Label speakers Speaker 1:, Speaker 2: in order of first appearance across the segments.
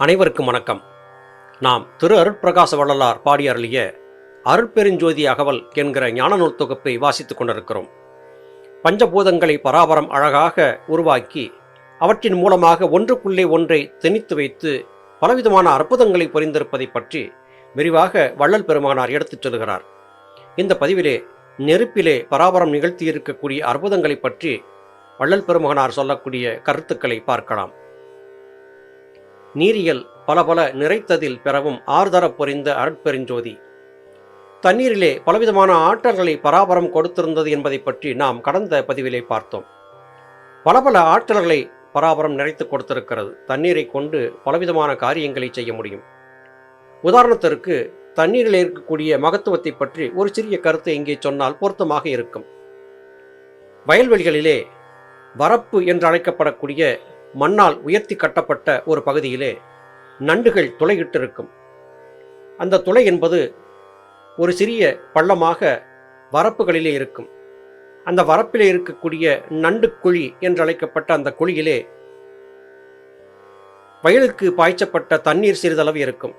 Speaker 1: அனைவருக்கும் வணக்கம். நாம் திரு அருட்பிரகாச வள்ளலார் பாடி அருளிய அருட்பெருஞ்சோதி அகவல் என்கிற ஞான நூல் தொகுப்பை வாசித்துக் கொண்டிருக்கிறோம். பஞ்சபூதங்களை பராபரம் அழகாக உருவாக்கி அவற்றின் மூலமாக ஒன்றுக்குள்ளே ஒன்றை திணித்து வைத்து பலவிதமான அற்புதங்களை புரிந்திருப்பதை பற்றி விரிவாக வள்ளல் பெருமானார் எடுத்துச் சொல்கிறார் இந்த பதிவிலே நெருப்பிலே பராபரம் நிகழ்த்தியிருக்கக்கூடிய அற்புதங்களை பற்றி வள்ளல் பெருமகனார் சொல்லக்கூடிய கருத்துக்களை பார்க்கலாம். நீரியல் பல பல நிறைத்ததில் பெறவும் ஆர்தர பொறிந்த அருட்பெருஞ்சோதி. தண்ணீரிலே பலவிதமான ஆற்றல்களை பராபரம் கொடுத்திருந்தது என்பதை பற்றி நாம் கடந்த பதிவிலே பார்த்தோம். பல பல ஆற்றல்களை பராபரம் நிறைத்து கொடுத்திருக்கிறது. தண்ணீரை கொண்டு பலவிதமான காரியங்களை செய்ய முடியும். உதாரணத்திற்கு தண்ணீரில் இருக்கக்கூடிய மகத்துவத்தை பற்றி ஒரு சிறிய கருத்தை இங்கே சொன்னால் பொருத்தமாக இருக்கும். வயல்வெளிகளிலே வரப்பு என்று அழைக்கப்படக்கூடிய மண்ணால் உயர்த்தி கட்டப்பட்ட ஒரு பகுதியிலே நண்டுகள் துளையிட்டிருக்கும். அந்த துளை என்பது ஒரு சிறிய பள்ளமாக வரப்புகளிலே இருக்கும். அந்த வரப்பிலே இருக்கக்கூடிய நண்டு குழி என்றழைக்கப்பட்ட அந்த குழியிலே வயலுக்கு பாய்ச்சப்பட்ட தண்ணீர் சிறிதளவு இருக்கும்.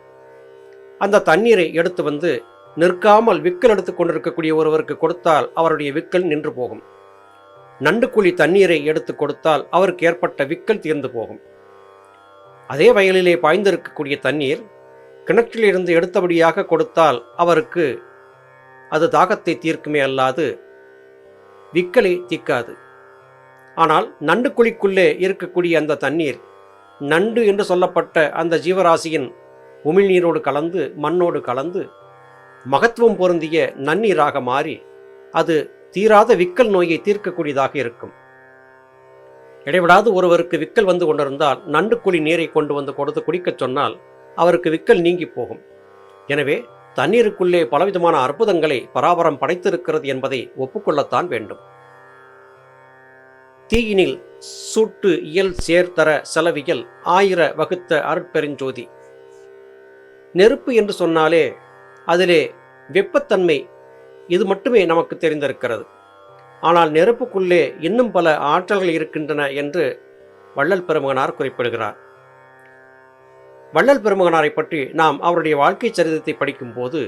Speaker 1: அந்த தண்ணீரை எடுத்து வந்து நிற்காமல் விக்கல் எடுத்து கொண்டிருக்கக்கூடிய ஒருவருக்கு கொடுத்தால் அவருடைய விக்கல் நின்று போகும். நண்டுக்குழி தண்ணீரை எடுத்து கொடுத்தால் அவருக்கு ஏற்பட்ட விக்கல் தீர்ந்து போகும். அதே வயலிலே பாய்ந்திருக்கக்கூடிய தண்ணீர் கிணற்றிலிருந்து எடுத்தபடியாக கொடுத்தால் அவருக்கு அது தாகத்தை தீர்க்குமே அல்லாது விக்கலை தீக்காது ஆனால் நண்டுக்குழிக்குள்ளே இருக்கக்கூடிய அந்த தண்ணீர் நண்டு என்று சொல்லப்பட்ட அந்த ஜீவராசியின் உமிழ்நீரோடு கலந்து மண்ணோடு கலந்து மகத்துவம் பொருந்திய நன்னீராக மாறி அது தீராத விக்கல் நோயை தீர்க்கக்கூடியதாக இருக்கும். இடைவிடாது ஒருவருக்கு விக்கல் வந்து கொண்டிருந்தால் நண்டு குழி நீரை கொண்டு வந்து கொடுத்து குடிக்கச் சொன்னால் அவருக்கு விக்கல் நீங்கி போகும். எனவே தண்ணீருக்குள்ளே பலவிதமான அற்புதங்களை பராபரம் படைத்திருக்கிறது என்பதை ஒப்புக்கொள்ளத்தான் வேண்டும். தீயினில் சூட்டு இயல் சேர்தர செலவியல் ஆயிர வகுத்த அருட்பெருஞ்சோதி. நெருப்பு என்று சொன்னாலே அதிலே வெப்பத்தன்மை இது மட்டுமே நமக்கு தெரிந்திருக்கிறது. ஆனால் நெருப்புக்குள்ளே இன்னும் பல ஆற்றல்கள் இருக்கின்றன என்று வள்ளல் பெருமகனார் குறிப்பிடுகிறார். வள்ளல் பெருமகனாரை பற்றி நாம் அவருடைய வாழ்க்கை சரிதத்தை படிக்கும்போது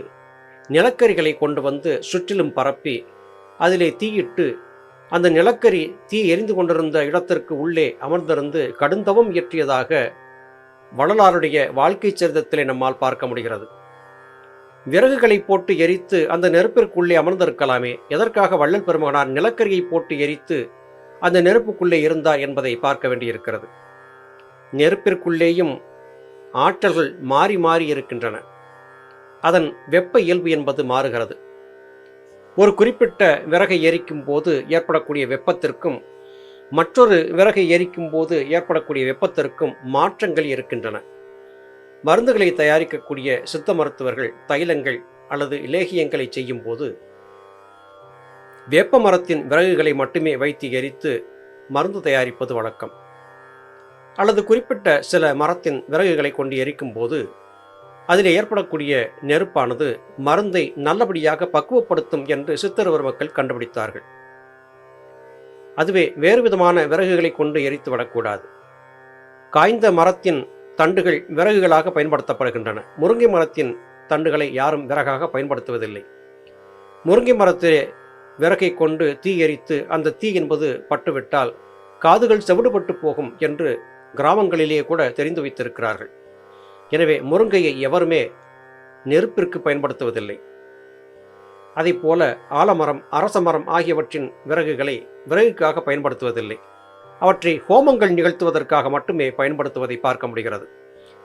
Speaker 1: நிலக்கரிகளை கொண்டு வந்து சுற்றிலும் பரப்பி அதிலே தீயிட்டு அந்த நிலக்கரி தீ எரிந்து கொண்டிருந்த இடத்திற்கு உள்ளே அமர்ந்திருந்து கடுந்தவம் இயற்றியதாக வள்ளலாருடைய வாழ்க்கை சரிதத்திலே நம்மால் பார்க்க முடிகிறது. விறகுகளை போட்டு எரித்து அந்த நெருப்பிற்குள்ளே அமர்ந்திருக்கலாமே. எதற்காக வள்ளல் பெருமகனார் நிலக்கரியை போட்டு எரித்து அந்த நெருப்புக்குள்ளே இருந்தார் என்பதை பார்க்க வேண்டியிருக்கிறது. நெருப்பிற்குள்ளேயும் ஆற்றல்கள் மாறி மாறி இருக்கின்றன. அதன் வெப்ப இயல்பு என்பது மாறுகிறது. ஒரு குறிப்பிட்ட விறகை எரிக்கும் போது ஏற்படக்கூடிய வெப்பத்திற்கும் மற்றொரு விறகை எரிக்கும் போது ஏற்படக்கூடிய வெப்பத்திற்கும் மாற்றங்கள் இருக்கின்றன. மருந்துகளை தயாரிக்கக்கூடிய சித்த மருத்துவர்கள் தைலங்கள் அல்லது இலேகியங்களை செய்யும் போது வேப்ப மரத்தின் விறகுகளை மட்டுமே வைத்து எரித்து மருந்து தயாரிப்பது வழக்கம். அல்லது குறிப்பிட்ட சில மரத்தின் விறகுகளை கொண்டு எரிக்கும் போது அதில் ஏற்படக்கூடிய நெருப்பானது மருந்தை நல்லபடியாக பக்குவப்படுத்தும் என்று சித்தருவர் மக்கள் கண்டுபிடித்தார்கள். அதுவே வேறு விதமான விறகுகளை கொண்டு எரித்து விடக்கூடாது. காய்ந்த மரத்தின் தண்டுகள் விறகுகளாக பயன்படுத்தப்படுகின்றன. முருங்கை மரத்தின் தண்டுகளை யாரும் விறகாக பயன்படுத்துவதில்லை. முருங்கை மரத்திலே விறகை கொண்டு தீ எரித்து அந்த தீ என்பது பட்டுவிட்டால் காதுகள் செவிடுபட்டு போகும் என்று கிராமங்களிலேயே கூட தெரிந்து வைத்திருக்கிறார்கள். எனவே முருங்கையை எவருமே நெருப்பிற்கு பயன்படுத்துவதில்லை. அதை போல ஆலமரம் அரச மரம் ஆகியவற்றின் விறகுகளை விறகுக்காக பயன்படுத்துவதில்லை. அவற்றை ஹோமங்கள் நிகழ்த்துவதற்காக மட்டுமே பயன்படுத்துவதை பார்க்க முடிகிறது.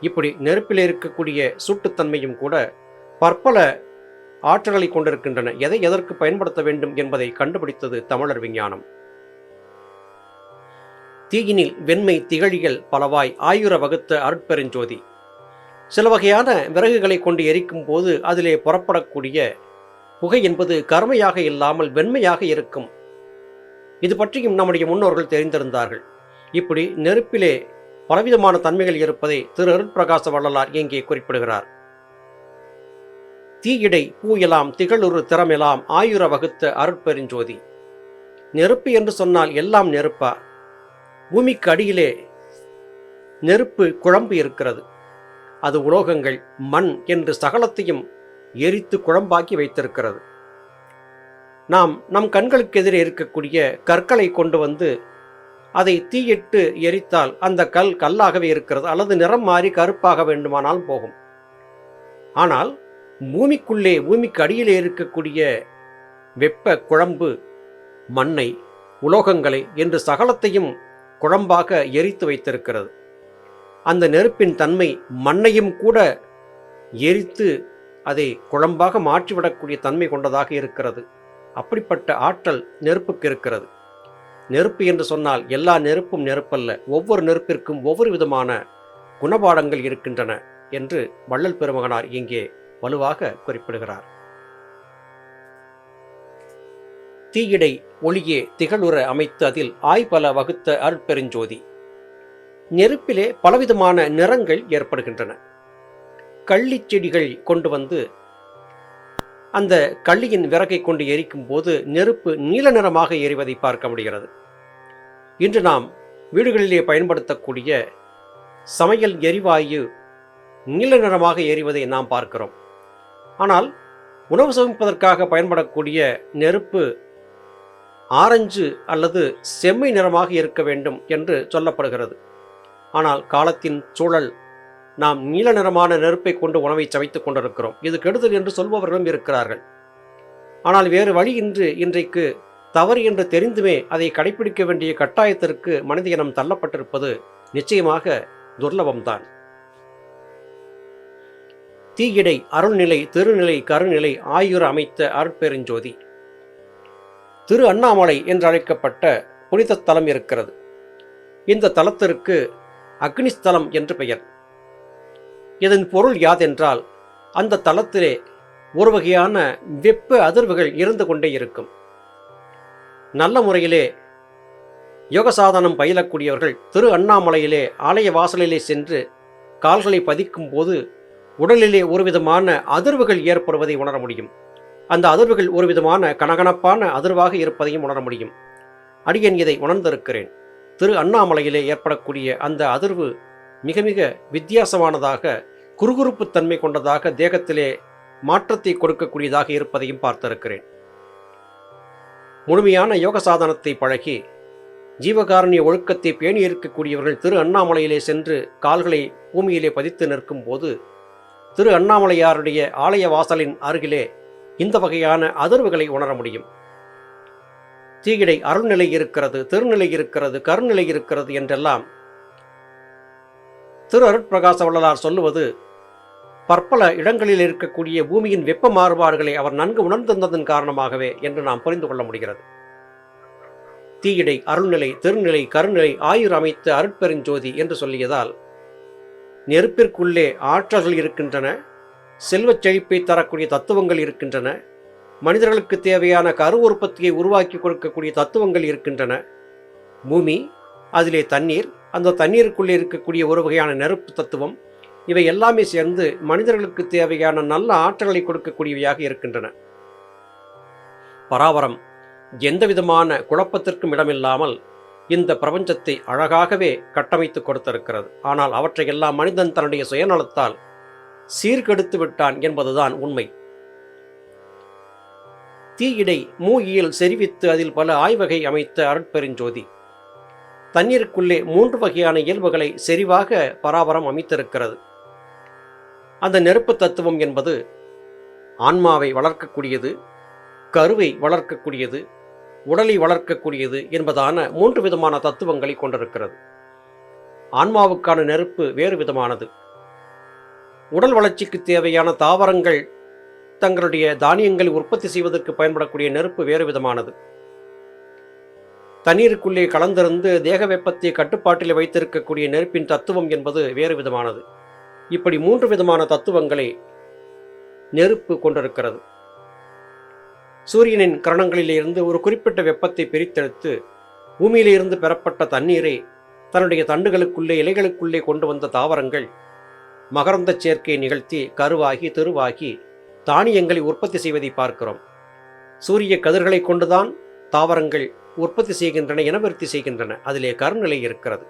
Speaker 1: இப்படி நெருப்பில் இருக்கக்கூடிய சூட்டுத்தன்மையும் கூட பற்பல ஆற்றலை கொண்டிருக்கின்றன. எதை எதற்கு பயன்படுத்த வேண்டும் என்பதை கண்டுபிடித்தது தமிழர் விஞ்ஞானம். தீயினில் வெண்மை திகழிகள் பலவாய் ஆயுர வகுத்த அருட்பெருஞ்சோதி. சில வகையான விறகுகளை கொண்டு எரிக்கும் போது அதிலே புறப்படக்கூடிய புகை என்பது கருமையாக இல்லாமல் வெண்மையாக இருக்கும். இது பற்றியும் நம்முடைய முன்னோர்கள் தெரிந்திருந்தார்கள். இப்படி நெருப்பிலே பலவிதமான தன்மைகள் இருப்பதை திரு அருட்பிரகாச வள்ளலார் இங்கே குறிப்பிடுகிறார். தீயிடை பூயலாம் திகழுறு திறமெலாம் ஆயுர வகுத்த அருட்பெருஞ்சோதி. நெருப்பு என்று சொன்னால் எல்லாம் நெருப்பா? பூமிக்கு அடியிலே நெருப்பு குழம்பு இருக்கிறது. அது உலோகங்கள் மண் என்று சகலத்தையும் எரித்து குழம்பாக்கி வைத்திருக்கிறது. நாம் நம் கண்களுக்கு எதிரே இருக்கக்கூடிய கற்களை கொண்டு வந்து அதை தீயிட்டு எரித்தால் அந்த கல் கல்லாகவே இருக்கிறது அல்லது நிறம் மாறி கருப்பாக வேண்டுமானால் போகும். ஆனால் பூமிக்குள்ளே பூமிக்கு அடியிலே இருக்கக்கூடிய வெப்ப குழம்பு மண்ணை உலோகங்களை என்று சகலத்தையும் குழம்பாக எரித்து வைத்திருக்கிறது. அந்த நெருப்பின் தன்மை மண்ணையும் கூட எரித்து அதை குழம்பாக மாற்றிவிடக்கூடிய தன்மை கொண்டதாக இருக்கிறது. அப்படிப்பட்ட ஆற்றல் நெருப்புக்கு இருக்கிறது. நெருப்பு என்று சொன்னால் எல்லா நெருப்பும் நெருப்பல்ல. ஒவ்வொரு நெருப்பிற்கும் ஒவ்வொரு விதமான குணபாடங்கள் இருக்கின்றன என்று வள்ளல் பெருமகனார் இங்கே வலுவாக குறிப்பிடுகிறார். தீயிடை ஒளியே திகழுற அமைத்து அதில் ஆய்பல வகுத்த அருட்பெருஞ்சோதி. நெருப்பிலே பலவிதமான நிறங்கள் ஏற்படுகின்றன. கள்ளிச் செடிகள் கொண்டு வந்து அந்த கள்ளியின் விறகை கொண்டு எரிக்கும் போது நெருப்பு நீல நிறமாக எரிவதை பார்க்க முடிகிறது. இன்று நாம் வீடுகளிலே பயன்படுத்தக்கூடிய சமையல் எரிவாயு நீல நிறமாக எரிவதை நாம் பார்க்கிறோம். ஆனால் உணவு சமைப்பதற்காக பயன்படக்கூடிய நெருப்பு ஆரஞ்சு அல்லது செம்மை நிறமாக இருக்க வேண்டும் என்று சொல்லப்படுகிறது. ஆனால் காலத்தின் சூழல் நாம் நீல நிறமான நெருப்பை கொண்டு உணவை சமைத்துக் கொண்டிருக்கிறோம். இது கெடுதல் என்று சொல்பவர்களும் இருக்கிறார்கள். ஆனால் வேறு வழியின்றி இன்றைக்கு தவறு என்று தெரிந்துமே அதை கடைபிடிக்க வேண்டிய கட்டாயத்திற்கு மனித இனம் தள்ளப்பட்டிருப்பது நிச்சயமாக துர்லபம்தான். தீயிடை அருள்நிலை திருநிலை கருநிலை ஆயுர அமைத்த அருட்பெருஞ்சோதி. திரு அண்ணாமலை என்று அழைக்கப்பட்ட புனித தலம் இருக்கிறது. இந்த தலத்திற்கு அக்னிஸ்தலம் என்று பெயர். இதன் பொருள் யாதென்றால் அந்த தளத்திலே ஒரு வகையான வெப்ப அதிர்வுகள் இருந்து கொண்டே இருக்கும். நல்ல முறையிலே யோக சாதனம் பயிலக்கூடியவர்கள் திரு அண்ணாமலையிலே ஆலய வாசலிலே சென்று கால்களை பதிக்கும் போது உடலிலே ஒருவிதமான அதிர்வுகள் ஏற்படுவதை உணர முடியும். அந்த அதிர்வுகள் ஒரு விதமான கனகனப்பான அதிர்வாக இருப்பதையும் உணர முடியும். அடியன் இதை உணர்ந்திருக்கிறேன். திரு அண்ணாமலையிலே ஏற்படக்கூடிய அந்த அதிர்வு மிக மிக வித்தியாசமானதாக குறுகுறுப்பு தன்மை கொண்டதாக தேகத்திலே மாற்றத்தை கொடுக்கக்கூடியதாக இருப்பதையும் பார்த்திருக்கிறேன். முழுமையான யோக சாதனத்தை பழகி ஜீவகாரணிய ஒழுக்கத்தை பேணி இருக்கக்கூடியவர்கள் திரு அண்ணாமலையிலே சென்று கால்களை பூமியிலே பதித்து நிற்கும் போது திரு அண்ணாமலையாருடைய ஆலய வாசலின் அருகிலே இந்த வகையான அதிர்வுகளை உணர முடியும். தீயிடை அருள்நிலை இருக்கிறது திருநிலை இருக்கிறது கருநிலை இருக்கிறது என்றெல்லாம் திரு அருட்பிரகாச வள்ளலார் சொல்லுவது பற்பல இடங்களில் இருக்கக்கூடிய பூமியின் வெப்ப மாறுபாடுகளை அவர் நன்கு உணர்ந்திருந்ததன் காரணமாகவே என்று நாம் புரிந்து கொள்ள முடிகிறது. தீயிடை அருள்நிலை திருநிலை கருநிலை ஆயுர் அமைத்து அருட்பெருஞ்சோதி என்று சொல்லியதால் நெருப்பிற்குள்ளே ஆற்றல்கள் இருக்கின்றன செல்வச் செழிப்பை தரக்கூடிய தத்துவங்கள் இருக்கின்றன மனிதர்களுக்கு தேவையான கரு உற்பத்தியை உருவாக்கி கொடுக்கக்கூடிய தத்துவங்கள் இருக்கின்றன. பூமி அதிலே தண்ணீர் அந்த தண்ணீருக்குள்ளே இருக்கக்கூடிய ஒரு வகையான நெருப்பு தத்துவம் இவை எல்லாமே சேர்ந்து மனிதர்களுக்கு தேவையான நல்ல ஆற்றல்களை கொடுக்கக்கூடியவையாக இருக்கின்றன. பராவரம் எந்த விதமான குழப்பத்திற்கும் இடமில்லாமல் இந்த பிரபஞ்சத்தை அழகாகவே கட்டமைத்து கொடுத்திருக்கிறது. ஆனால் அவற்றையெல்லாம் மனிதன் தன்னுடைய சுயநலத்தால் சீர்கெடுத்து விட்டான் என்பதுதான் உண்மை. தீயிடை மூயியில் செறிவித்து அதில் பல ஆய்வகை அமைத்த அருட்பெருஞ்சோதி தண்ணீருக்குள்ளே மூன்று வகையான இயல்புகளை செறிவாக பராபரம் அமைத்திருக்கிறது. அந்த நெருப்பு தத்துவம் என்பது ஆன்மாவை வளர்க்கக்கூடியது கருவை வளர்க்கக்கூடியது உடலை வளர்க்கக்கூடியது என்பதான மூன்று விதமான தத்துவங்களை கொண்டிருக்கிறது. ஆன்மாவுக்கான நெருப்பு வேறு விதமானது. உடல் வளர்ச்சிக்கு தேவையான தாவரங்கள் தங்களுடைய தானியங்களை உற்பத்தி செய்வதற்கு பயன்படக்கூடிய நெருப்பு வேறு விதமானது. தண்ணீருக்குள்ளே கலந்திருந்து தேக வெப்பத்தை கட்டுப்பாட்டில் வைத்திருக்கக்கூடிய நெருப்பின் தத்துவம் என்பது வேறு விதமானது. இப்படி மூன்று விதமான தத்துவங்களை நெருப்பு கொண்டிருக்கிறது. சூரியனின் கரணங்களிலிருந்து ஒரு குறிப்பிட்ட வெப்பத்தை பிரித்தெடுத்து பூமியிலிருந்து பெறப்பட்ட தண்ணீரை தன்னுடைய தண்டுகளுக்குள்ளே இலைகளுக்குள்ளே கொண்டு வந்த தாவரங்கள் மகரந்த சேர்க்கையை நிகழ்த்தி கருவாகி தெருவாகி தானியங்களை உற்பத்தி செய்வதை பார்க்கிறோம். சூரிய கதிர்களை கொண்டுதான் தாவரங்கள் உற்பத்தி செய்கின்றன இனவருத்தி செய்கின்றன. அதிலே கருநிலை இருக்கிறது.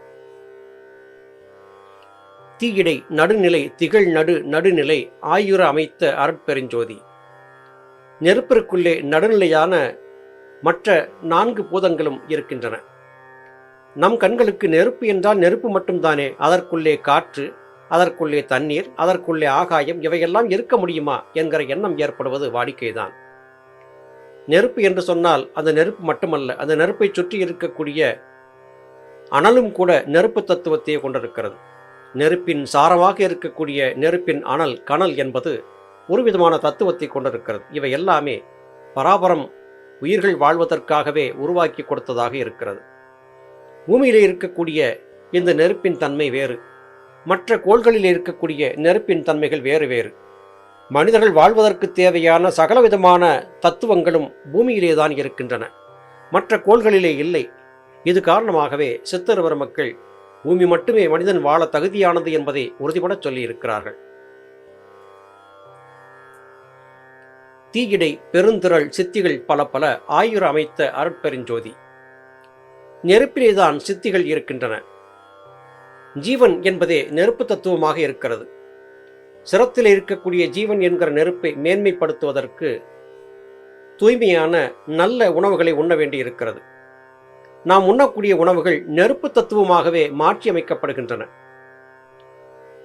Speaker 1: தீயிடை நடுநிலை திகழ் நடு நடுநிலை ஆயுர அமைத்த அருட்பெருஞ்சோதி. நெருப்பிற்குள்ளே நடுநிலையான மற்ற நான்கு பூதங்களும் இருக்கின்றன. நம் கண்களுக்கு நெருப்பு என்றால் நெருப்பு மட்டும்தானே. அதற்குள்ளே காற்று அதற்குள்ளே தண்ணீர் அதற்குள்ளே ஆகாயம் இவையெல்லாம் இருக்க முடியுமா என்கிற எண்ணம் ஏற்படுவது வாடிக்கைதான். நெருப்பு என்று சொன்னால் அந்த நெருப்பு மட்டுமல்ல அந்த நெருப்பை சுற்றி இருக்கக்கூடிய அனலும் கூட நெருப்பு தத்துவத்தையே கொண்டிருக்கிறது. நெருப்பின் சாரமாக இருக்கக்கூடிய நெருப்பின் அனல் கனல் என்பது ஒரு விதமான தத்துவத்தை கொண்டிருக்கிறது. இவை எல்லாமே பராபரம் உயிர்கள் வாழ்வதற்காகவே உருவாக்கி கொடுத்ததாக இருக்கிறது. பூமியிலே இருக்கக்கூடிய இந்த நெருப்பின் தன்மை வேறு. மற்ற கோள்களில் இருக்கக்கூடிய நெருப்பின் தன்மைகள் வேறு வேறு. மனிதர்கள் வாழ்வதற்கு தேவையான சகலவிதமான தத்துவங்களும் பூமியிலே தான் இருக்கின்றன. மற்ற கோள்களிலே இல்லை. இது காரணமாகவே சித்தருவர் மக்கள் பூமி மட்டுமே மனிதன் வாழ தகுதியானது என்பதை உறுதிபடச் சொல்லியிருக்கிறார்கள். தீயிடை பெருந்திரள் சித்திகள் பல பல ஆயுர அமைத்த அருட்பெருஞ்சோதி நெருப்பிலேதான் சித்திகள் இருக்கின்றன. ஜீவன் என்பதே நெருப்பு தத்துவமாக இருக்கிறது. சிரத்தில் இருக்கக்கூடிய ஜீவன் என்கிற நெருப்பை மேன்மைப்படுத்துவதற்கு தூய்மையான நல்ல உணவுகளை உண்ண வேண்டி இருக்கிறது. நாம் உண்ணக்கூடிய உணவுகள் நெருப்பு தத்துவமாகவே மாற்றியமைக்கப்படுகின்றன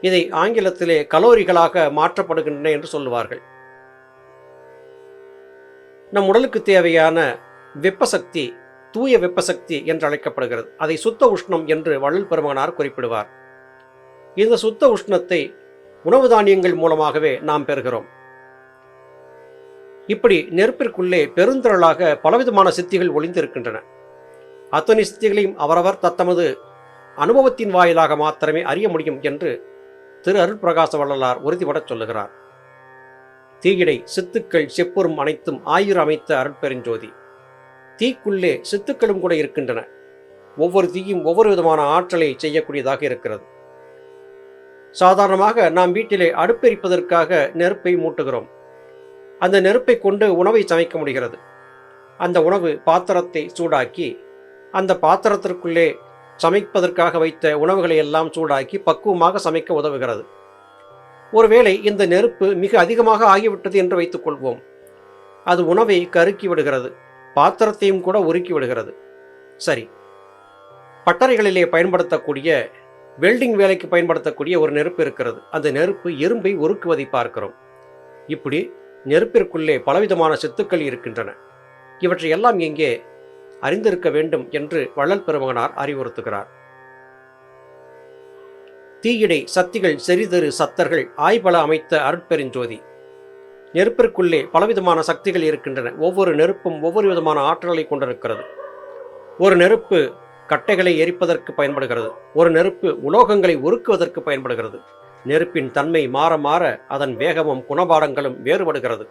Speaker 1: இதை ஆங்கிலத்திலே கலோரிகளாக மாற்றப்படுகின்றன என்று சொல்லுவார்கள். நம் உடலுக்கு தேவையான வெப்பசக்தி தூய வெப்பசக்தி என்று அழைக்கப்படுகிறது. அதை சுத்த உஷ்ணம் என்று வள்ளல் பெருமகனார் குறிப்பிடுவார். இந்த சுத்த உஷ்ணத்தை உணவு தானியங்கள் மூலமாகவே நாம் பெறுகிறோம். இப்படி நெருப்பிற்குள்ளே பெருந்திரளாக பலவிதமான சித்திகள் ஒளிந்திருக்கின்றன. அத்தனை சித்திகளையும் அவரவர் தத்தமது அனுபவத்தின் வாயிலாக மாத்திரமே அறிய முடியும் என்று திரு அருள் பிரகாச வள்ளலார் உறுதிபடச் சொல்லுகிறார். தீயிடை சித்துக்கள் செப்பொரும் அனைத்தும் ஆயுர் அமைத்த அருட்பெருஞ்சோதி. தீக்குள்ளே சித்துக்களும் கூட இருக்கின்றன. ஒவ்வொரு தீயும் ஒவ்வொரு விதமான ஆற்றலை செய்யக்கூடியதாக இருக்கிறது. சாதாரணமாக நாம் வீட்டிலே அடுப்பெரிப்பதற்காக நெருப்பை மூட்டுகிறோம். அந்த நெருப்பை கொண்டு உணவை சமைக்க முடிகிறது. அந்த உணவு பாத்திரத்தை சூடாக்கி அந்த பாத்திரத்திற்குள்ளே சமைப்பதற்காக வைத்த உணவுகளை எல்லாம் சூடாக்கி பக்குவமாக சமைக்க உதவுகிறது. ஒருவேளை இந்த நெருப்பு மிக அதிகமாக ஆகிவிட்டது என்று வைத்துக்கொள்வோம் அது உணவை கருக்கி விடுகிறது. பாத்திரத்தையும் கூட உருக்கி விடுகிறது. சரி. பட்டறைகளிலே பயன்படுத்தக்கூடிய வெல்டிங் வேலைக்கு பயன்படுத்தக்கூடிய ஒரு நெருப்பு இருக்கிறது. அந்த நெருப்பு இரும்பை உருக்குவதை பார்க்கிறோம். இப்படி நெருப்பிற்குள்ளே பலவிதமான சித்துக்கள் இருக்கின்றன. இவற்றை எல்லாம் எங்கே அறிந்திருக்க வேண்டும் என்று வள்ளல் பெருமகனார் அறிவுறுத்துகிறார். தீயிடை சக்திகள் செறிதரு சத்தர்கள் ஆய்பல அமைத்த அருட்பெருஞ்சோதி. நெருப்பிற்குள்ளே பலவிதமான சக்திகள் இருக்கின்றன. ஒவ்வொரு நெருப்பும் ஒவ்வொரு விதமான ஆற்றலை கொண்டிருக்கிறது. ஒரு நெருப்பு கட்டைகளை எரிப்பதற்கு பயன்படுகிறது. ஒரு நெருப்பு உலோகங்களை உருக்குவதற்கு பயன்படுகிறது. நெருப்பின் தன்மை மாற மாற அதன் வேகமும் குணபாடங்களும் வேறுபடுகிறது.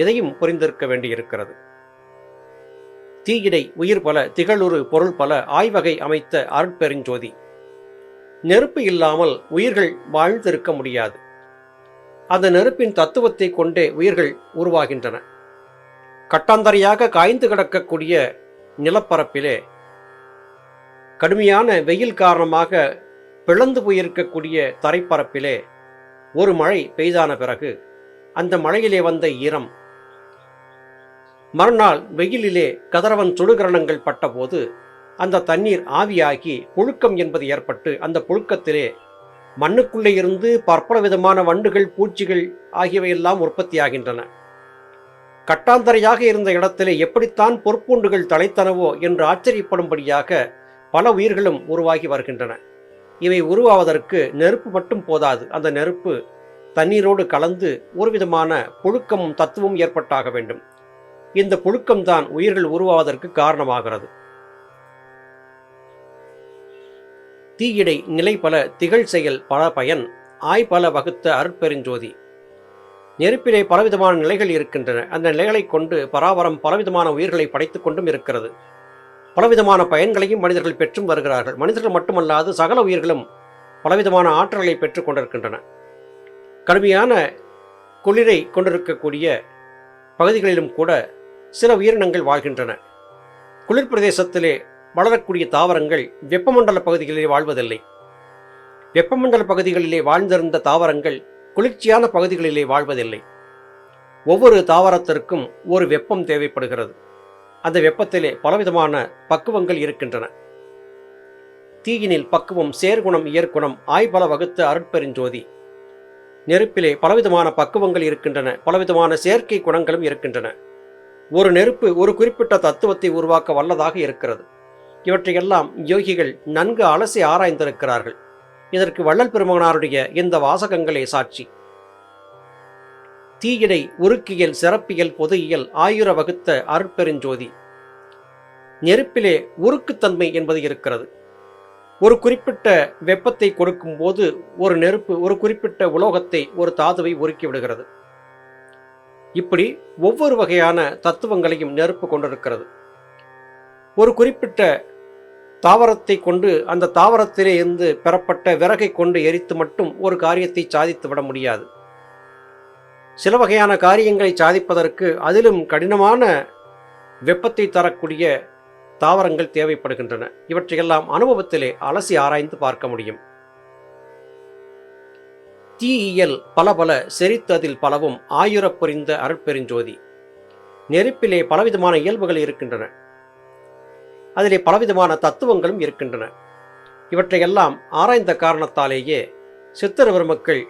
Speaker 1: இதையும் புரிந்திருக்க வேண்டியிருக்கிறது. தீயிடை உயிர் பல திகழுறு பொருள் பல ஆய்வகை அமைத்த அருட்பெருஞ்சோதி நெருப்பு இல்லாமல் உயிர்கள் வாழ்ந்திருக்க முடியாது. அந்த நெருப்பின் தத்துவத்தை கொண்டே உயிர்கள் உருவாகின்றன. கட்டாந்தரையாக காய்ந்து கிடக்கக்கூடிய நிலப்பரப்பிலே கடுமையான வெயில் காரணமாக பிளந்து போயிருக்கக்கூடிய தரைப்பரப்பிலே ஒரு மழை பெய்தான பிறகு அந்த மழையிலே வந்த ஈரம். மறுநாள் வெயிலிலே கதிரவன் சுடுகிரணங்கள் பட்டபோது அந்த தண்ணீர் ஆவியாகி புழுக்கம் என்பது ஏற்பட்டு அந்த புழுக்கத்திலே மண்ணுக்குள்ளே இருந்து பற்பல விதமான வண்டுகள் பூச்சிகள் ஆகியவையெல்லாம் உற்பத்தியாகின்றன. கட்டாந்தரையாக இருந்த இடத்திலே எப்படித்தான் பொற்பூண்டுகள் தலைத்தனவோ என்று ஆச்சரியப்படும்படியாக பல உயிர்களும் உருவாகி வருகின்றன. இவை உருவாவதற்கு நெருப்பு மட்டும் போதாது. அந்த நெருப்பு தண்ணீரோடு கலந்து ஒரு விதமான புழுக்கமும் தத்துவம் ஏற்பட்டாக வேண்டும். இந்த புழுக்கம்தான் உயிர்கள் உருவாவதற்கு காரணமாகிறது. தீயிடை நிலை பல திகழ் செயல் பல பயன் ஆய் பல வகுத்த அருட்பெருஞ்சோதி. நெருப்பிலே பலவிதமான நிலைகள் இருக்கின்றன. அந்த நிலைகளைக் கொண்டு பராபரம் பலவிதமான உயிர்களை படைத்துக் கொண்டும் இருக்கிறது. பலவிதமான பயன்களையும் மனிதர்கள் பெற்றும் வருகிறார்கள். மனிதர்கள் மட்டுமல்லாது சகல உயிர்களும் பலவிதமான ஆற்றல்களை பெற்றுக் கொண்டிருக்கின்றன. கடுமையான குளிரை கொண்டிருக்கக்கூடிய பகுதிகளிலும் கூட சில உயிரினங்கள் வாழ்கின்றன. குளிர் பிரதேசத்திலே வளரக்கூடிய தாவரங்கள் வெப்பமண்டல பகுதிகளிலே வாழ்வதில்லை. வெப்பமண்டல பகுதிகளிலே வாழ்ந்திருந்த தாவரங்கள் குளிர்ச்சியான பகுதிகளிலே வாழ்வதில்லை. ஒவ்வொரு தாவரத்திற்கும் ஒரு வெப்பம் தேவைப்படுகிறது. அந்த வெப்பத்திலே பலவிதமான பக்குவங்கள் இருக்கின்றன. தீயினில் பக்குவம் சேர்குணம் இயற்குணம் ஆய்பல வகுத்த அருட்பெருஞ்சோதி நெருப்பிலே பலவிதமான பக்குவங்கள் இருக்கின்றன பலவிதமான செயற்கை குணங்களும் இருக்கின்றன. ஒரு நெருப்பு ஒரு குறிப்பிட்ட தத்துவத்தை உருவாக்க வல்லதாக இருக்கிறது. இவற்றையெல்லாம் யோகிகள் நன்கு அலசி ஆராய்ந்திருக்கிறார்கள். இதற்கு வள்ளல் பெருமகனாருடைய இந்த வாசகங்களே சாட்சி. தீயிடை உருக்கியல் சிறப்பியல் பொதுயியல் ஆயுர வகுத்த அருட்பெருஞ்சோதி. நெருப்பிலே உருக்குத்தன்மை என்பது இருக்கிறது. ஒரு குறிப்பிட்ட வெப்பத்தை கொடுக்கும்போது ஒரு நெருப்பு ஒரு குறிப்பிட்ட உலோகத்தை ஒரு தாதுவை உருக்கி விடுகிறது. இப்படி ஒவ்வொரு வகையான தத்துவங்களையும் நெருப்பு கொண்டிருக்கிறது. ஒரு குறிப்பிட்ட தாவரத்தை கொண்டு அந்த தாவரத்திலே இருந்து பெறப்பட்ட விறகை கொண்டு எரித்து மட்டும் ஒரு காரியத்தை சாதித்து விட முடியாது. சில வகையான காரியங்களை சாதிப்பதற்கு அதிலும் கடினமான வெப்பத்தை தரக்கூடிய தாவரங்கள் தேவைப்படுகின்றன. இவற்றையெல்லாம் அனுபவத்திலே அலசி ஆராய்ந்து பார்க்க முடியும். தீயியல் பல பல செரித்ததில் பலவும் ஆயுரப் புரிந்த அருட்பெருஞ்சோதி. நெருப்பிலே பலவிதமான இயல்புகள் இருக்கின்றன. அதிலே பலவிதமான தத்துவங்களும் இருக்கின்றன. இவற்றையெல்லாம் ஆராய்ந்த காரணத்தாலேயே சித்தர் பெருமக்கள்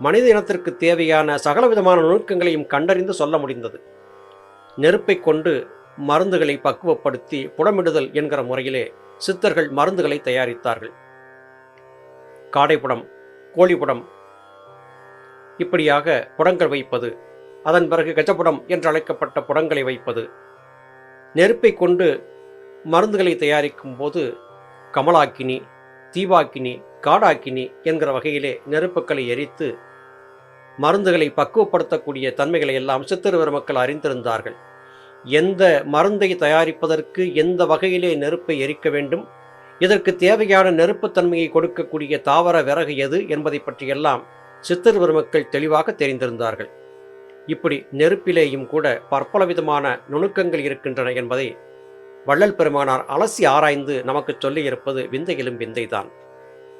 Speaker 1: மனித இனத்திற்கு தேவையான சகலவிதமான நுணுக்கங்களையும் கண்டறிந்து சொல்ல முடிந்தது. நெருப்பை கொண்டு மருந்துகளை பக்குவப்படுத்தி புடமிடுதல் என்கிற முறையிலே சித்தர்கள் மருந்துகளை தயாரித்தார்கள். காடைப்புடம் கோழிப்புடம் இப்படியாக புடங்கள் வைப்பது அதன் பிறகு கஜப்புடம் என்று அழைக்கப்பட்ட புடங்களை வைப்பது நெருப்பை கொண்டு மருந்துகளை தயாரிக்கும் போது கமலாக்கினி தீபாக்கினி காடாக்கினி என்கிற வகையிலே நெருப்புக்களை எரித்து மருந்துகளை பக்குவப்படுத்தக்கூடிய தன்மைகளை எல்லாம் சித்திரவர மக்கள் அறிந்திருந்தார்கள். எந்த மருந்தை தயாரிப்பதற்கு எந்த வகையிலே நெருப்பை எரிக்க வேண்டும் இதற்கு தேவையான நெருப்புத்தன்மையை கொடுக்கக்கூடிய தாவர விறகு எது என்பதை பற்றியெல்லாம் சித்தர் மக்கள் தெளிவாக தெரிந்திருந்தார்கள். இப்படி நெருப்பிலேயும் கூட பற்பல விதமான நுணுக்கங்கள் இருக்கின்றன என்பதை வள்ளல் பெருமானார் அலசி ஆராய்ந்து நமக்கு சொல்லியிருப்பது விந்தையிலும் விந்தைதான்.